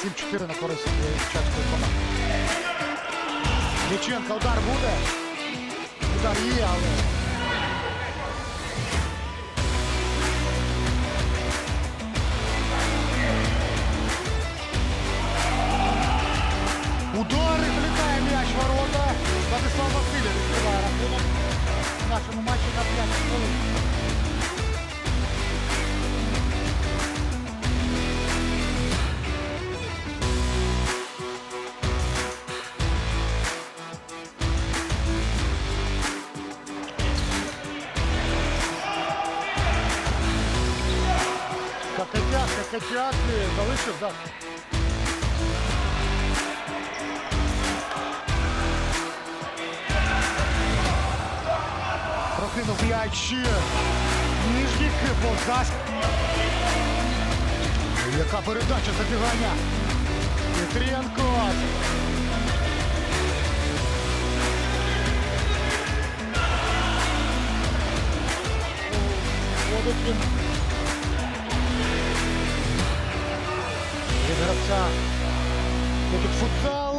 4 на користь чеської команди. Ліченко удар буде. Удар є, але. Какатяк, залишив, так. Прокинув м'яч. Ніжнік Богдас. Яка передача забігання. Петренко. Вводить він. Тут футзал.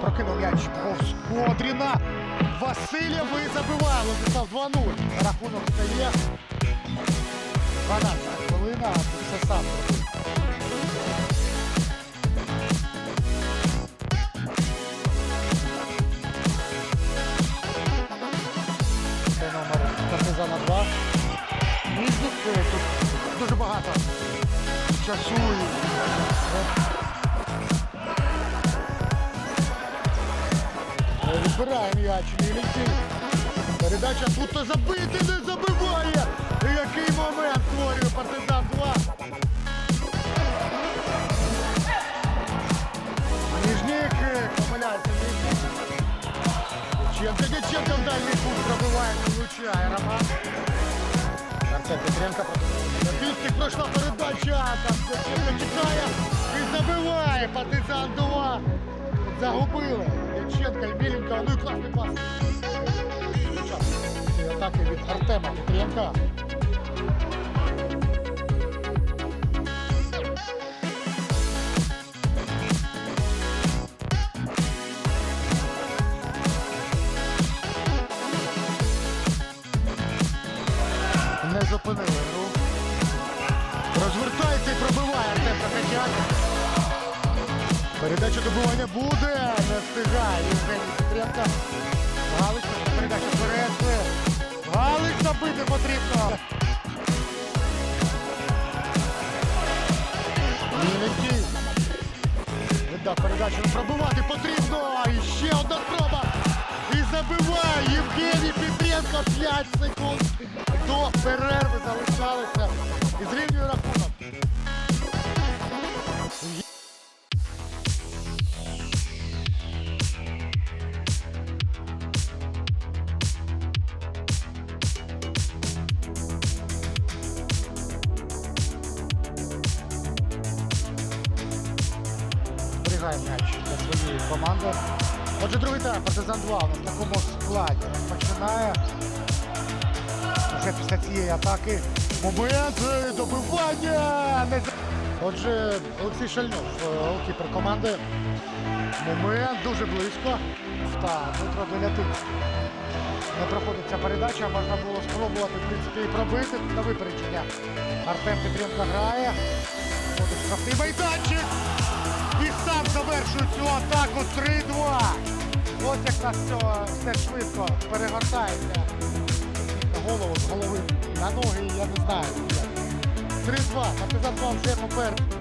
Прокинув м'яч повз Кодріна. Васильєв і забиває. Владислав 2-0. Рахунок стає. 12 хвилина, тут все сам. Це номер партизана 2. Міжник е, тут дуже багато е, Відбирає м'яч Мілінців. Передача тут то забити не забиває. І Який момент створює партизан 2. Ніжник помиляється. Дяченко, Дяченко в дальній кут пробиває, не влучає Роман. Артем Петренко. На пройшла передача. Дяченко тікає і забиває. Партизан 2. Загубили. Дівчатка і. Ну і класний пас. Атаки від Артема Петренка. Передача добивання буде. Не встигає Петренко. Галич, передача вперед. Галич забити потрібно. Міленький. Віддав передачу пробивати потрібно. І ще одна спроба. І забиває Євгеній Петренко 5 секунд. До перерви залишалося. І зрівнює рахунок. Зберігає м'яч для своєї команди. Отже, другий тайм, партизан 2 у нас в такому складі починає. Вже після цієї атаки момент добивання. Отже, Олексій Шальнов, е, голкіпер команди. Момент дуже близько. Та Дмитро долятить. Не проходить ця передача, можна було спробувати в принципі, і пробити на випередження. Артем Петренко грає. Входить в штрафний майданчик. І сам завершує цю атаку 3-2. Ось як нас все, все швидко перегортається. Голову, з голови, на ноги, я не знаю. 3-2. Партизан вам вже попереду.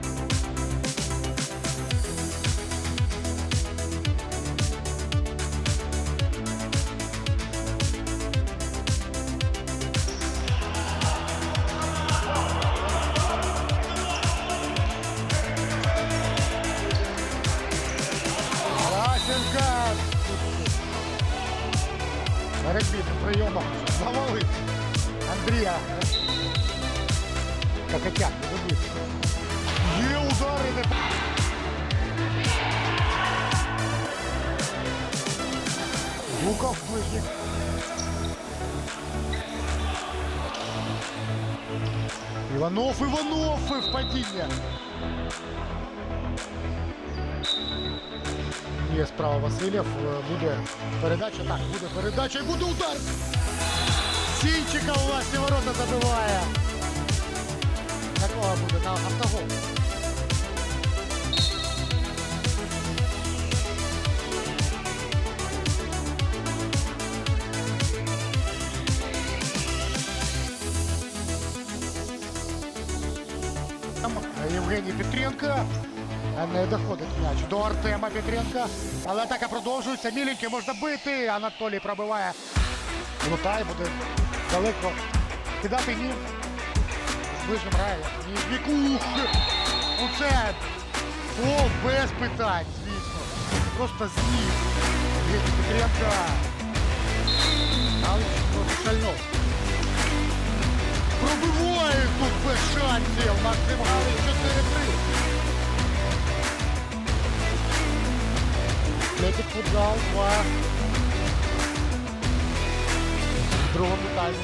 Передбітим прийомом. Завалив. Андрія. Какатяк, не забив. Є удари. Не... Лукав ближніх. І Іванов, Іванов і впадіння. Є справа Васильєв. е, Буде передача. Так, буде передача і буде удар. Сінчика у власні ворота забиває. Такого буде на автогол. Там Євгеній Петренко е, не доходить м'яч до Артема Петренка. Але атака продовжується. Міленький можна бити. Анатолій пробиває. Лутай буде далеко кидати ні. З ближнім грає. Ніжнік. Ух! Оце гол без питань, звісно. Просто. Євгеній Петренко. Галич просто. Пробиває тут без шансів. Максим Галич 4-3. Летить футзал 2. В другому таймі.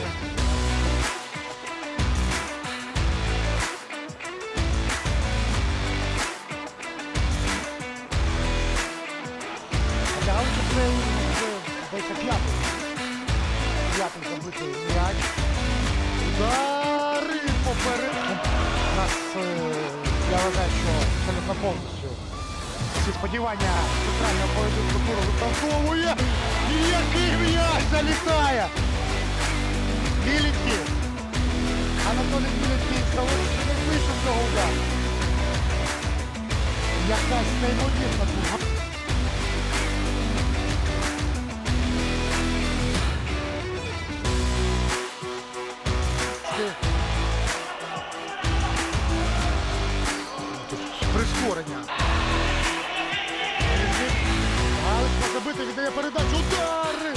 П'ятий. П'ятий забитий м'яч. Удари поперед. Нас, е, я вважаю, що абсолютно повністю всі сподівання центрального поєдинку туру виправдовує. І який м'яч залітає! Міленький. Анатолій Міленький що не вийшов цього удару. Якась неймовірна забити передачу. Удари!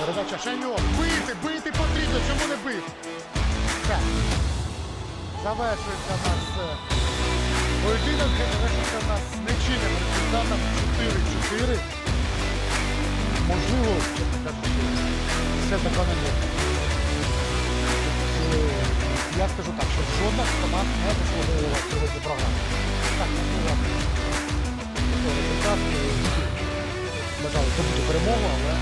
Передача Шаньок. Бити, бити потрібно, чому не бив? Все. Завершується нас е, поєдинок, завершується у нас нечинним результатом 4-4. Можливо, все законно. Е, Я скажу так, що жодна команд не заслуговувала сьогодні програми. Так, можливо, такий результат е, бажали здобути перемогу, але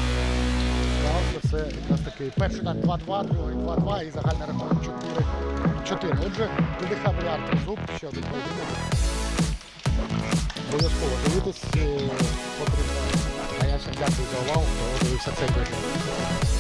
справді це якраз таки перший тайм 2-2, другий 2-2 і загальний рахунок 4-4. Отже, ДДХ Мільярд Зуб, ще один поєдинок. Обов'язково дивитись е, потрібно. А я всім дякую за увагу, хто дивився цей поєдинок.